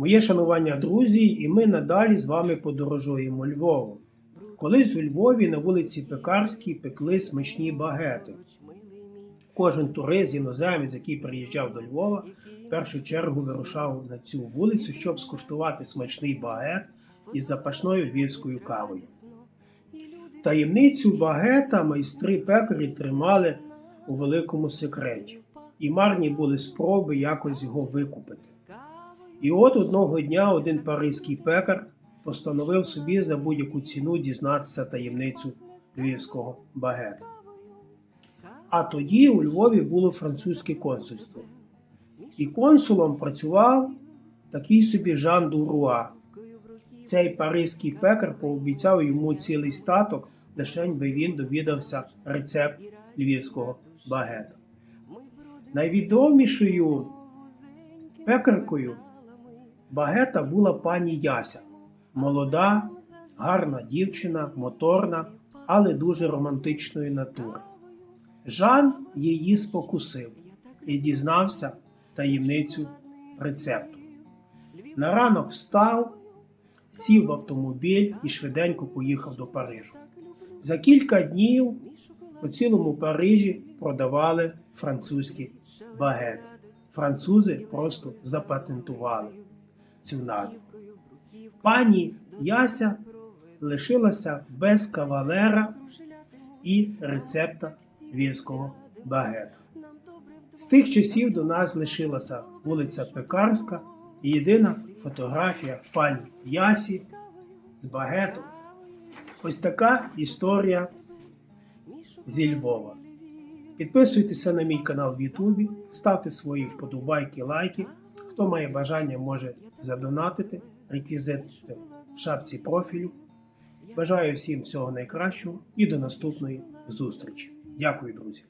Моє шанування друзі, і ми надалі з вами подорожуємо Львовом. Колись у Львові на вулиці Пекарській пекли смачні багети. Кожен турист, іноземець, який приїжджав до Львова, в першу чергу вирушав на цю вулицю, щоб скуштувати смачний багет із запашною львівською кавою. Таємницю багета майстри пекарі тримали у великому секреті, і марні були спроби якось його викупити. І от одного дня один паризький пекар постановив собі за будь-яку ціну дізнатися таємницю львівського багета. А тоді у Львові було французьке консульство. І консулом працював такий собі Жан Дуруа. Цей паризький пекар пообіцяв йому цілий статок, лишень би він довідався рецепт львівського багета. Найвідомішою пекаркою багета була пані Яся. Молода, гарна дівчина, моторна, але дуже романтичної натури. Жан її спокусив і дізнався таємницю рецепту. На ранок встав, сів в автомобіль і швиденько поїхав до Парижу. За кілька днів по цілому Парижі продавали французькі багети. Французи просто запатентували цю назву. Пані Яся лишилася без кавалера і рецепта львівського багета. З тих часів до нас лишилася вулиця Пекарська і єдина фотографія пані Ясі з багетом. Ось така історія зі Львова. Підписуйтеся на мій канал в Ютубі, ставте свої вподобайки, лайки. Хто має бажання, може задонатити реквізити в шапці профілю. Бажаю всім всього найкращого і до наступної зустрічі. Дякую, друзі!